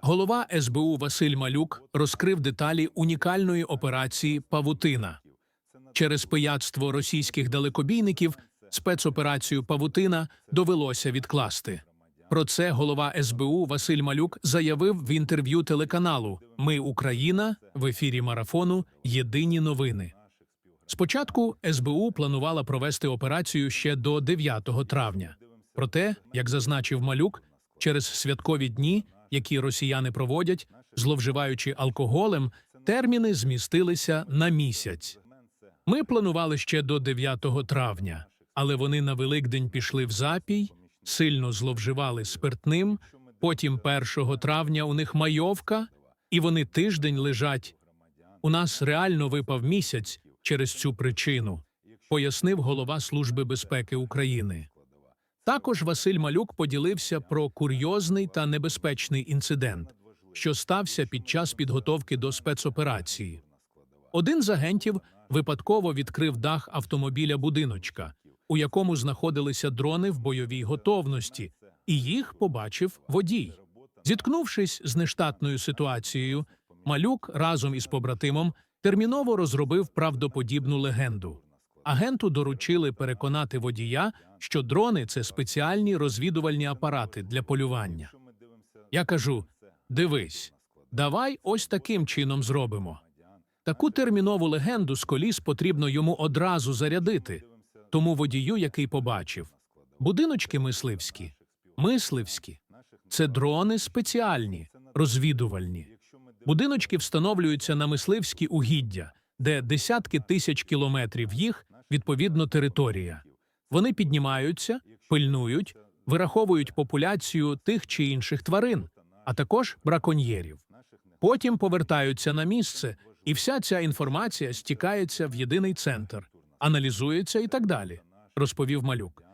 Голова СБУ Василь Малюк розкрив деталі унікальної операції Павутина. Через пияцтво російських далекобійників спецоперацію Павутина довелося відкласти. Про це голова СБУ Василь Малюк заявив в інтерв'ю телеканалу Ми Україна в ефірі марафону Єдині новини. Спочатку СБУ планувала провести операцію ще до 9 травня. Проте, як зазначив Малюк, через святкові дні, які росіяни проводять, зловживаючи алкоголем, терміни змістилися на місяць. Ми планували ще до 9 травня, але вони на Великдень пішли в запій, сильно зловживали спиртним. Потім 1 травня у них майовка, і вони тиждень лежать. У нас реально випав місяць через цю причину, пояснив голова Служби безпеки України. Також Василь Малюк поділився про курйозний та небезпечний інцидент, що стався під час підготовки до спецоперації. Один з агентів випадково відкрив дах автомобіля будиночка, у якому знаходилися дрони в бойовій готовності, і їх побачив водій. Зіткнувшись з нештатною ситуацією, Малюк разом із побратимом терміново розробив правдоподібну легенду. Агенту доручили переконати водія, що дрони це спеціальні розвідувальні апарати для полювання. Я кажу: дивись, давай ось таким чином зробимо. Таку термінову легенду з коліс потрібно йому одразу зарядити, тому водію, який побачив. Будиночки мисливські, мисливські це дрони спеціальні, розвідувальні. Будиночки встановлюються на мисливські угіддя, де десятки тисяч кілометрів їх відповідно територія. Вони піднімаються, пильнують, вираховують популяцію тих чи інших тварин, а також браконьєрів. Потім повертаються на місце, і вся ця інформація стікається в єдиний центр, аналізується і так далі, розповів Малюк.